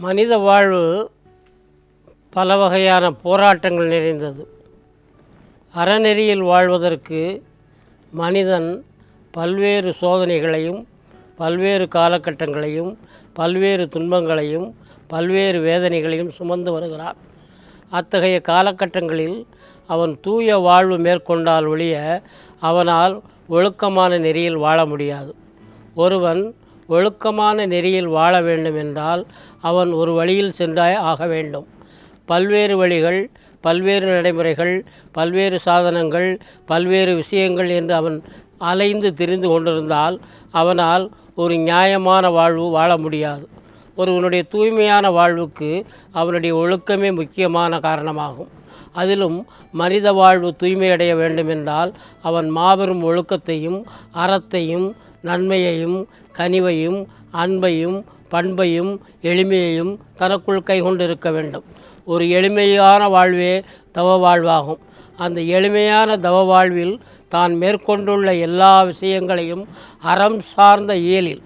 மனித வாழ்வு பல வகையான போராட்டங்கள் நிறைந்தது. அறநெறியில் வாழ்வதற்கு மனிதன் பல்வேறு சோதனைகளையும் பல்வேறு காலகட்டங்களையும் பல்வேறு துன்பங்களையும் பல்வேறு வேதனைகளையும் சுமந்து வருகிறான். அத்தகைய காலகட்டங்களில் அவன் தூய வாழ்வு மேற்கொண்டால் ஒழிய அவனால் ஒழுக்கமான நெறியில் வாழ முடியாது. ஒருவன் ஒழுக்கமான நெறியில் வாழ வேண்டும் என்றால் அவன் ஒரு வழியில் சென்றாய் ஆக வேண்டும். பல்வேறு வழிகள் பல்வேறு நடைமுறைகள் பல்வேறு சாதனங்கள் பல்வேறு விஷயங்கள் என்று அவன் அலைந்து திரிந்து கொண்டிருந்தால் அவனால் ஒரு நியாயமான வாழ்வு வாழ முடியாது. ஒருவனுடைய தூய்மையான வாழ்வுக்கு அவனுடைய ஒழுக்கமே முக்கியமான காரணமாகும். அதிலும் மனித வாழ்வு தூய்மையடைய வேண்டுமென்றால் அவன் மாபெரும் ஒழுக்கத்தையும் அறத்தையும் நன்மையையும் கனிவையும் அன்பையும் பண்பையும் எளிமையையும் தனக்குள் கைகொண்டிருக்க வேண்டும். ஒரு எளிமையான வாழ்வே தவ வாழ்வாகும். அந்த எளிமையான தவ வாழ்வில் தான் மேற்கொண்டுள்ள எல்லா விஷயங்களையும் அறம் சார்ந்த இயலில்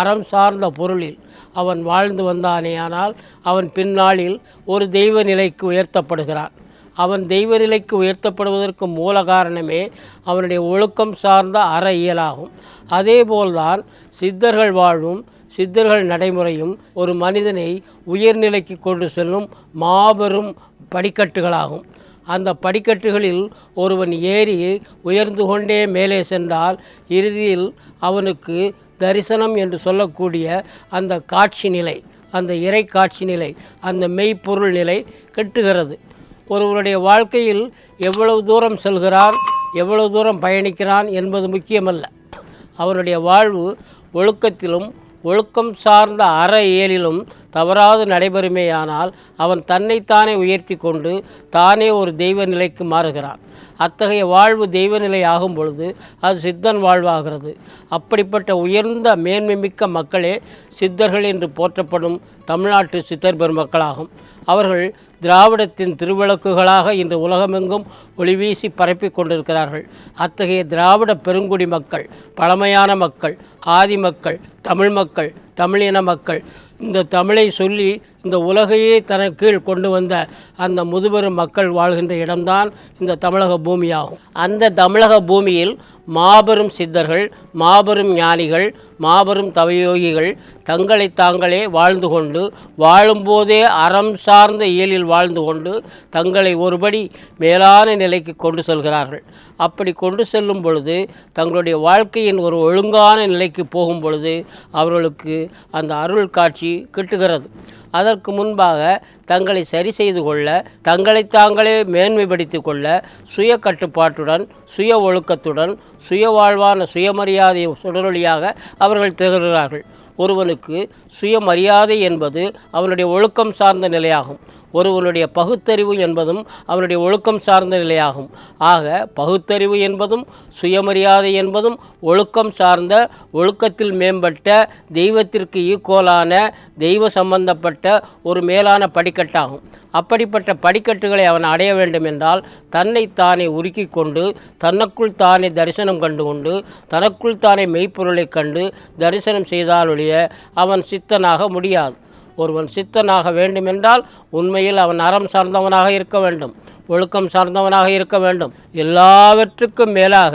அறம் சார்ந்த பொருளில் அவன் வாழ்ந்து வந்தானேயானால் அவன் பின்னாளில் ஒரு தெய்வ நிலைக்கு உயர்த்தப்படுகிறான். அவன் தெய்வ நிலைக்கு உயர்த்தப்படுவதற்கு மூல காரணமே அவனுடைய ஒழுக்கம் சார்ந்த அற இயலாகும் அதேபோல்தான் சித்தர்கள் வாழ்வும் சித்தர்கள் நடைமுறையும் ஒரு மனிதனை உயர்நிலைக்கு கொண்டு செல்லும் மாபெரும் படிக்கட்டுகளாகும். அந்த படிக்கட்டுகளில் ஒருவன் ஏறி உயர்ந்து கொண்டே மேலே சென்றால் இறுதியில் அவனுக்கு தரிசனம் என்று சொல்லக்கூடிய அந்த காட்சி நிலை அந்த இறை காட்சி நிலை அந்த மெய்ப்பொருள் நிலை கெட்டுகிறது. ஒருவருடைய வாழ்க்கையில் எவ்வளவு தூரம் செல்கிறான் எவ்வளவு தூரம் பயணிக்கிறான் என்பது முக்கியமல்ல. அவனுடைய வாழ்வு ஒழுக்கத்திலும் ஒழுக்கம் சார்ந்த அற இயலிலும் தவறாது நடைபெறுமேயானால் அவன் தன்னைத்தானே உயர்த்தி கொண்டு தானே ஒரு தெய்வ நிலைக்கு மாறுகிறான். அத்தகைய வாழ்வு தெய்வ நிலை ஆகும் பொழுது அது சித்தன் வாழ்வாகிறது. அப்படிப்பட்ட உயர்ந்த மேன்மைமிக்க மக்களே சித்தர்கள் என்று போற்றப்படும் தமிழ்நாட்டு சித்தர் பெருமக்களாகும். அவர்கள் திராவிடத்தின் திருவிளக்குகளாக இன்று உலகமெங்கும் ஒளிவீசி பரப்பிக் கொண்டிருக்கிறார்கள். அத்தகைய திராவிட பெருங்குடி மக்கள் பழமையான மக்கள் ஆதி மக்கள் தமிழ் மக்கள் தமிழின மக்கள். இந்த தமிழை சொல்லி இந்த உலகையே தன கீழ் கொண்டு வந்த அந்த முதுபெரும் மக்கள் வாழ்கின்ற இடம்தான் இந்த தமிழக பூமியாகும். அந்த தமிழக பூமியில் மாபெரும் சித்தர்கள் மாபெரும் ஞானிகள் மாபெரும் தவயோகிகள் தங்களை தாங்களே வாழ்ந்து கொண்டு வாழும்போதே அறம் சார்ந்த இயலில் வாழ்ந்து கொண்டு தங்களை ஒருபடி மேலான நிலைக்கு கொண்டு செல்கிறார்கள். அப்படி கொண்டு செல்லும் பொழுது தங்களுடைய வாழ்க்கையின் ஒரு ஒழுங்கான நிலைக்கு போகும் பொழுது அவர்களுக்கு அந்த அருள் காட்சி கிட்டுகிறது. அதற்கு முன்பாக தங்களை சரி செய்து கொள்ள தங்களை தாங்களே மேன்மைப்படுத்தி கொள்ள சுய கட்டுப்பாட்டுடன் சுய ஒழுக்கத்துடன் சுய வாழ்வான சுயமரியாதை சுடரொளியாக அவர்கள் திகழ்கிறார்கள். ஒருவனுக்கு சுயமரியாதை என்பது அவனுடைய ஒழுக்கம் சார்ந்த நிலையாகும். ஒருவனுடைய பகுத்தறிவு என்பதும் அவனுடைய ஒழுக்கம் சார்ந்த நிலையாகும். ஆக பகுத்தறிவு என்பதும் சுயமரியாதை என்பதும் ஒழுக்கம் சார்ந்த ஒழுக்கத்தில் மேம்பட்ட தெய்வத்திற்கு ஈக்குவலான தெய்வ சம்பந்தப்பட்ட ஒரு மேலான படிக்கட்டாகும். அப்படிப்பட்ட படிக்கட்டுகளை அவன் அடைய வேண்டும் என்றால் தன்னை தானே உருக்கி கொண்டு தனக்குள் தானே தரிசனம் கண்டு கொண்டு தனக்குள் தானே மெய்ப்பொருளைக் கண்டு தரிசனம் ஒழிய அவன் சித்தனாக முடியாது. ஒருவன் சித்தனாக வேண்டுமென்றால் உண்மையில் அவன் அறம் சார்ந்தவனாக இருக்க வேண்டும் ஒழுக்கம் சார்ந்தவனாக இருக்க வேண்டும். எல்லாவற்றுக்கும் மேலாக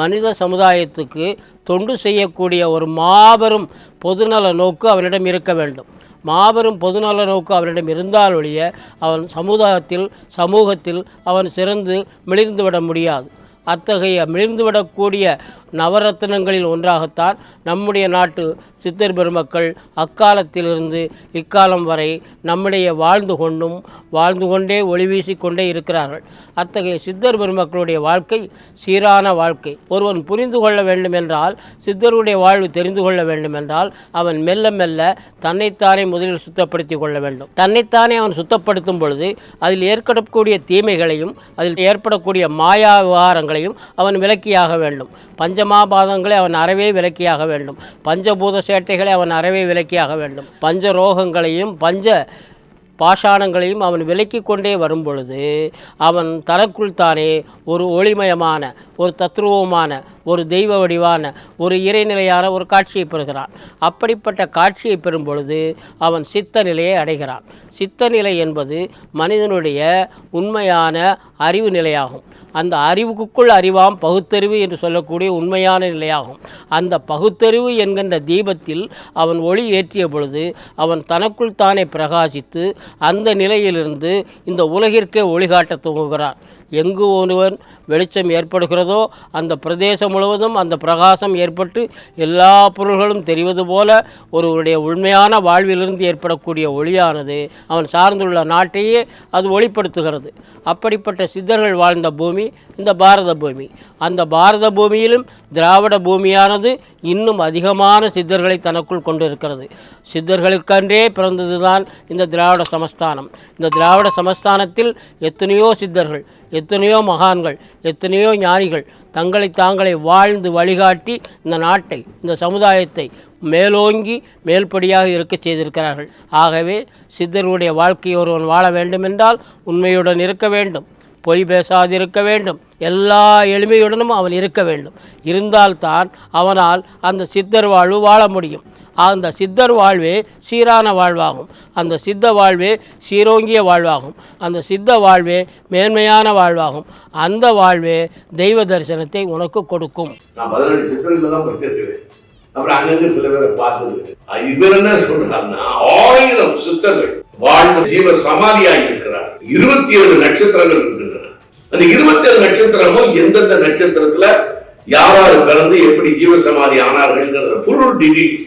மனித சமுதாயத்துக்கு தொண்டு செய்யக்கூடிய ஒரு மாபெரும் பொதுநல நோக்கு அவனிடம் இருக்க வேண்டும். மாபெரும் பொதுநல நோக்கு அவனிடம் இருந்தால் ஒழிய அவன் சமுதாயத்தில் சமூகத்தில் அவன் சிறந்து மிளிர்ந்துவிட முடியாது. அத்தகைய மிளிர்ந்துவிடக்கூடிய நவரத்தினங்களில் ஒன்றாகத்தான் நம்முடைய நாட்டு சித்தர் பெருமக்கள் அக்காலத்திலிருந்து இக்காலம் வரை நம்முடைய வாழ்ந்து கொண்டும் வாழ்ந்து கொண்டே ஒளி வீசிக்கொண்டே இருக்கிறார்கள். அத்தகைய சித்தர் பெருமக்களுடைய வாழ்க்கை சீரான வாழ்க்கை. ஒருவன் புரிந்து கொள்ள வேண்டுமென்றால் சித்தருடைய வாழ்வு தெரிந்து கொள்ள வேண்டுமென்றால் அவன் மெல்ல மெல்ல தன்னைத்தானே முதலில் சுத்தப்படுத்தி கொள்ள வேண்டும். தன்னைத்தானே அவன் சுத்தப்படுத்தும் பொழுது அதில் ஏற்படக்கூடிய தீமைகளையும் அதில் ஏற்படக்கூடிய மாயா விவகாரங்களையும் அவன் விலக்கியாக வேண்டும். பஞ்சமாபாதங்களை அவன் அறவே விலக்கியாக வேண்டும். பஞ்சபூத சேட்டைகளை அவன் அறவே விலக்கியாக வேண்டும். பஞ்ச ரோகங்களையும் பஞ்ச பாஷாணங்களையும் அவன் விலக்கி கொண்டே வரும் பொழுது அவன் தனக்குள் தானே ஒரு ஒளிமயமான ஒரு தத்ரூபமான ஒரு தெய்வ வடிவான ஒரு இறைநிலையான ஒரு காட்சியை பெறுகிறான். அப்படிப்பட்ட காட்சியை பெறும் பொழுது அவன் சித்த நிலையை அடைகிறான். சித்த நிலை என்பது மனிதனுடைய உண்மையான அறிவு நிலையாகும். அந்த அறிவுக்குள் அறிவாம் பகுத்தறிவு என்று சொல்லக்கூடிய உண்மையான நிலையாகும். அந்த பகுத்தறிவு என்கின்ற தீபத்தில் அவன் ஒளி ஏற்றிய பொழுது அவன் தனக்குள் தானே பிரகாசித்து அந்த நிலையிலிருந்து இந்த உலகிற்கே ஒளிகாட்ட துவங்குகிறான். எங்கு ஒருவன் வெளிச்சம் ஏற்படுகிறதோ அந்த பிரதேசம் முழுவதும் அந்த பிரகாசம் ஏற்பட்டு எல்லா பொருள்களும் தெரிவது போல ஒருவருடைய உண்மையான வாழ்விலிருந்து ஏற்படக்கூடிய ஒளியானது அவன் சார்ந்துள்ள நாட்டையே அது ஒளிப்படுத்துகிறது. அப்படிப்பட்ட சித்தர்கள் வாழ்ந்த பூமி இந்த பாரத பூமி. அந்த பாரத பூமியிலும் திராவிட பூமியானது இன்னும் அதிகமான சித்தர்களை தனக்குள் கொண்டிருக்கிறது. சித்தர்களுக்கன்றே பிறந்ததுதான் இந்த திராவிட சமஸ்தானம். இந்த திராவிட சமஸ்தானத்தில் எத்தனையோ சித்தர்கள் எத்தனையோ மகான்கள் எத்தனையோ ஞானிகள் தங்களை தாங்களை வாழ்ந்து வழிகாட்டி இந்த நாட்டை இந்த சமுதாயத்தை மேலோங்கி மேல்படியாக இருக்க செய்திருக்கிறார்கள். ஆகவே சித்தருடைய வாழ்க்கையை ஒருவன் வாழ வேண்டுமென்றால் உண்மையுடன் இருக்க வேண்டும் பொய் பேசாதிருக்க வேண்டும் எல்லா எளிமையுடனும் அவன் இருக்க வேண்டும். இருந்தால்தான் அவனால் அந்த சித்தர் வாழ்வு வாழ முடியும். அந்த சித்தர் வாழ்வே சீரான வாழ்வாகும். அந்த சித்த வாழ்வே சீரோங்கிய வாழ்வாகும். அந்த சித்த வாழ்வே மேன்மையான வாழ்வாகும். அந்த வாழ்வே தெய்வ தரிசனத்தை உனக்கு கொடுக்கும். அப்புறம் அங்கங்க சில பேரை பார்த்தது இவர் என்ன சொல்றாருன்னா ஆயிரம் சித்தர்கள் ஜீவ இருக்கிறார். இருபத்தி ஏழு நட்சத்திரங்கள் இருக்கின்றன. அந்த இருபத்தி ஏழு நட்சத்திரமும் எந்தெந்த நட்சத்திரத்துல பிறந்து எப்படி ஜீவ சமாதி ஃபுல் டீடைல்ஸ்